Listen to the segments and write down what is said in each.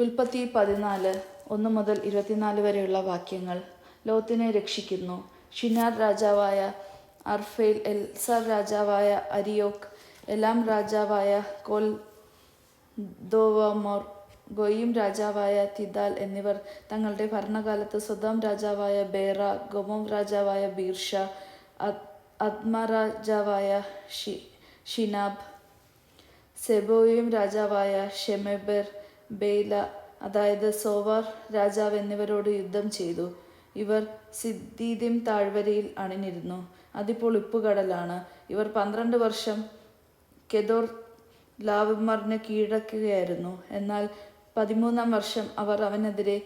ഉൽപ്പത്തി പതിനാല് ഒന്ന് മുതൽ ഇരുപത്തിനാല് വരെയുള്ള വാക്യങ്ങൾ ലോത്തിനെ രക്ഷിക്കുന്നു. ഷിനാർ രാജാവായ അർഫേൽ എൽസാർ രാജാവായ അരിയോക്ക് എലാം രാജാവായ കോൽ ദോവമോർ ഗോയിം രാജാവായ തിദാൽ എന്നിവർ തങ്ങളുടെ ഭരണകാലത്ത് സ്വദാം രാജാവായ ബേറ ഗൊമോം രാജാവായ ബീർഷ അത്മ രാജാവായ ഷി ഷിനാബ് സെബോയും രാജാവായ ഷെമെബർ ബെയ്ല അതായത് സോവാർ രാജാവ് എന്നിവരോട് യുദ്ധം ചെയ്തു. ഇവർ സിദ്ദീദിം താഴ്വരയിൽ അണിനിരുന്നു. അതിപ്പോൾ ഉപ്പുകടലാണ്. ഇവർ പന്ത്രണ്ട് വർഷം കെദോർ ലാവ്മറിന് കീഴടക്കുകയായിരുന്നു. എന്നാൽ പതിമൂന്നാം വർഷം അവർ അവനെതിരെ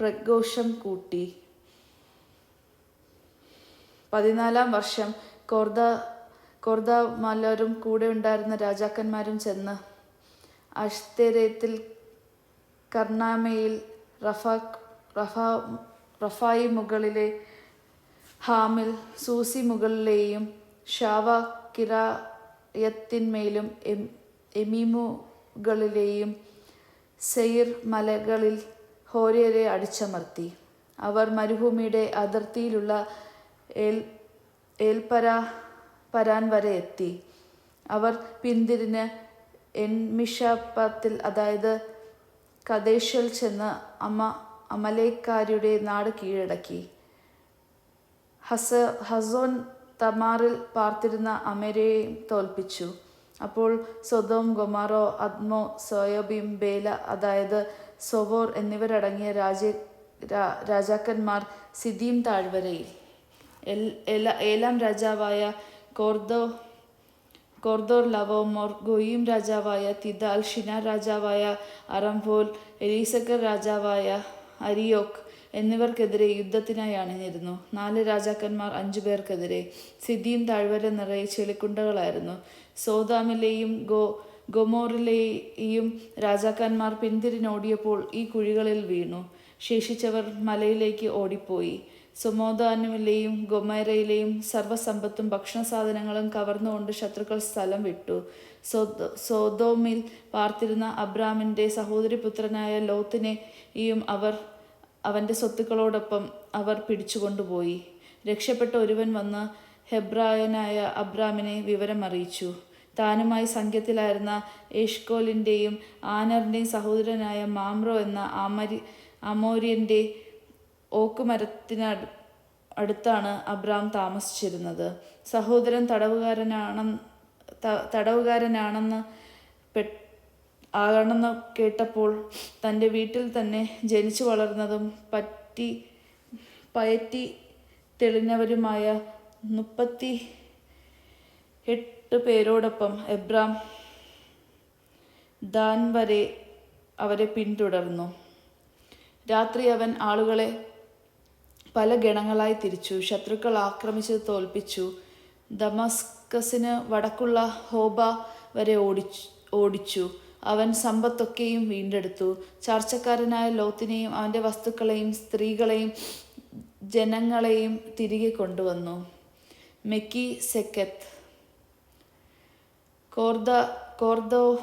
പ്രഘോഷം കൂട്ടി. പതിനാലാം വർഷം കോർദ കോർദ കൂടെ ഉണ്ടായിരുന്ന രാജാക്കന്മാരും ചെന്ന് അഷ്തെരേത്തിൽ കർണാമയിൽ റഫാഖ് റഫ റഫായി മുകളിലെ ഹാമിൽ സൂസി മുകളിലെയും ഷാവ കിറായത്തിന്മേലും എം എമീമുകളിലെയും സെയിർ മലകളിൽ ഹോര്യരെ അടിച്ചമർത്തി. അവർ മരുഭൂമിയുടെ അതിർത്തിയിലുള്ള ഏൽ ഏൽപര പരാൻ വരെ എത്തി. അവർ പിന്തിരിഞ്ഞ് എൻമിഷാപ്പത്തിൽ അതായത് കദേശൽ ചെന്ന് അമ്മ അമലേക്കാരിയുടെ നാട് കീഴടക്കി. ഹസ ഹസോൻ തമാറിൽ പാർത്തിരുന്ന അമരയെയും തോൽപ്പിച്ചു. അപ്പോൾ സ്വതോം ഗൊമാറോ അദ്മോ സോയബീം ബേല അതായത് സൊവോർ എന്നിവരടങ്ങിയ രാജ രാജാക്കന്മാർ സിദീം താഴ്വരയിൽ. എൽ ഏലാം രാജാവായ കോർദോ കോർദോർ ലവോമോർ ഗോയിം രാജാവായ തിദാൽ ഷിന രാജാവായ അറംഫോൽ എലീസക്കർ രാജാവായ അരിയോക്ക് എന്നിവർക്കെതിരെ യുദ്ധത്തിനായി അണിഞ്ഞിരുന്നു നാല് രാജാക്കന്മാർ അഞ്ചു പേർക്കെതിരെ. സിദ്ധിയും താഴ്വര നിറയെ ചെളിക്കുണ്ടകളായിരുന്നു. സോദാമിലെയും ഗോ ഗൊമോറിലെയും രാജാക്കന്മാർ പിന്തിരിഞ്ഞോടിയപ്പോൾ ഈ കുഴികളിൽ വീണു. ശേഷിച്ചവർ മലയിലേക്ക് ഓടിപ്പോയി. സുമോദാനുവിലെയും ഗൊമേരയിലെയും സർവസമ്പത്തും ഭക്ഷണസാധനങ്ങളും കവർന്നുകൊണ്ട് ശത്രുക്കൾ സ്ഥലം വിട്ടു. സോദോമിൽ പാർത്തിരുന്ന അബ്രാമിന്റെ സഹോദരിപുത്രനായ ലോത്തിനെയും അവർ അവന്റെ സ്വത്തുക്കളോടൊപ്പം അവർ പിടിച്ചുകൊണ്ടുപോയി. രക്ഷപ്പെട്ട ഒരുവൻ വന്ന് ഹെബ്രായനായ അബ്രാമിനെ വിവരം അറിയിച്ചു താനുമായി സംഘത്തിലായിരുന്ന ഏഷ്കോലിന്റെയും ആനറിന്റെയും സഹോദരനായ മാമ്രോ എന്ന ആമരി അമോര്യന്റെ ഓക്കുമരത്തിന് മരത്തിന് അടുത്താണ് അബ്രാം താമസിച്ചിരുന്നത്. സഹോദരൻ തടവുകാരനാണെന്ന് തടവുകാരനാണെന്ന് പെ ആകണമെന്ന് കേട്ടപ്പോൾ തന്റെ വീട്ടിൽ തന്നെ ജനിച്ചു വളർന്നതും പറ്റി പയറ്റി തെളിഞ്ഞവരുമായ മുപ്പത്തി എട്ട് പേരോടൊപ്പം എബ്രാം ദാൻ വരെ അവരെ പിന്തുടർന്നു. രാത്രി അവൻ ആളുകളെ പല ഗണങ്ങളായി തിരിച്ചു. ശത്രുക്കൾ ആക്രമിച്ച് തോൽപ്പിച്ചു. ദമസ്കസിന് വടക്കുള്ള ഹോബ വരെ ഓടിച്ചു ഓടിച്ചു. അവൻ സമ്പത്തൊക്കെയും വീണ്ടെടുത്തു. ചാർച്ചക്കാരനായ ലോത്തിനെയും അവന്റെ വസ്തുക്കളെയും സ്ത്രീകളെയും ജനങ്ങളെയും തിരികെ കൊണ്ടുവന്നു. മെക്കി സെക്കത്ത് കോർദ കോർദോ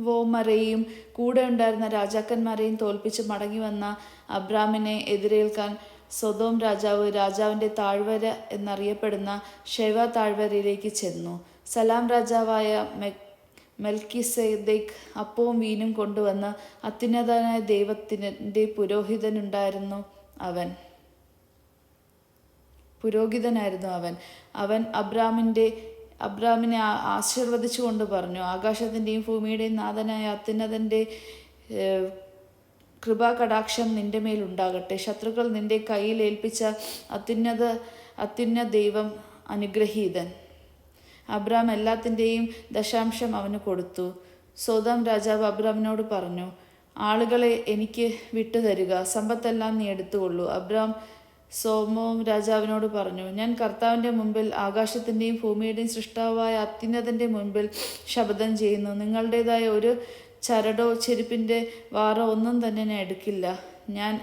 വോമരെയും കൂടെ ഉണ്ടായിരുന്ന രാജാക്കന്മാരെയും തോൽപ്പിച്ച് മടങ്ങി വന്ന അബ്രാമിനെ എതിരേൽക്കാൻ സ്വതോം രാജാവ് രാജാവിന്റെ താഴ്വര എന്നറിയപ്പെടുന്ന ഷെവ താഴ്വരയിലേക്ക് ചെന്നു. സലാം രാജാവായ മെ മെൽക്കിസേദേക്ക് അപ്പവും വീനും കൊണ്ടുവന്ന് അത്യുന്നതനായ ദൈവത്തിന്റെ പുരോഹിതനുണ്ടായിരുന്നു അവൻ. പുരോഹിതനായിരുന്നു അവൻ. അവൻ അബ്രാമിന്റെ അബ്രാമിനെ ആശീർവദിച്ചു ആശീർവദിച്ചുകൊണ്ട് പറഞ്ഞു ആകാശത്തിന്റെയും ഭൂമിയുടെയും നാഥനായ അത്യുന്നതന്റെ കൃപാകടാക്ഷം നിന്റെ മേലുണ്ടാകട്ടെ ശത്രുക്കൾ നിന്റെ കയ്യിൽ ഏൽപ്പിച്ച അത്യുന്നത അത്യുന്ന ദൈവം അനുഗ്രഹീതൻ. അബ്രാം എല്ലാത്തിന്റെയും ദശാംശം അവന് കൊടുത്തു. സോതാം രാജാവ് അബ്രാമിനോട് പറഞ്ഞു ആളുകളെ എനിക്ക് വിട്ടുതരിക. സമ്പത്തെല്ലാം നീ എടുത്തുകൊള്ളൂ. അബ്രാം സോമോ രാജാവിനോട് പറഞ്ഞു ഞാൻ കർത്താവിന്റെ മുമ്പിൽ ആകാശത്തിന്റെയും ഭൂമിയുടെയും സൃഷ്ടാവായ അത്യുന്നതിന്റെ മുൻപിൽ ശപഥം ചെയ്യുന്നു. നിങ്ങളുടേതായ ഒരു ചരടോ ചെരുപ്പിന്റെ വാറോ ഒന്നും തന്നെ ഞാൻ എടുക്കില്ല. ഞാൻ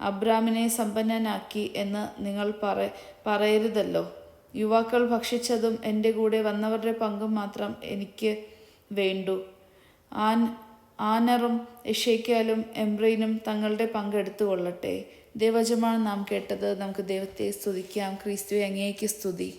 അബ്രാമിനെ സമ്പന്നനാക്കി എന്ന് നിങ്ങൾ പറ പറയരുതല്ലോ. യുവാക്കൾ ഭക്ഷിച്ചതും എന്റെ കൂടെ വന്നവരുടെ പങ്കും മാത്രം എനിക്ക് വേണ്ടു. ആൻ ആനറും എഷേക്കാലും എംബ്രൈനും തങ്ങളുടെ പങ്കെടുത്തു കൊള്ളട്ടെ ദൈവജമാണ് നാം കേട്ടത്. നമുക്ക് ദൈവത്തെ സ്തുതിക്കാം. ക്രിസ്തുവെ അങ്ങേക്ക് സ്തുതി.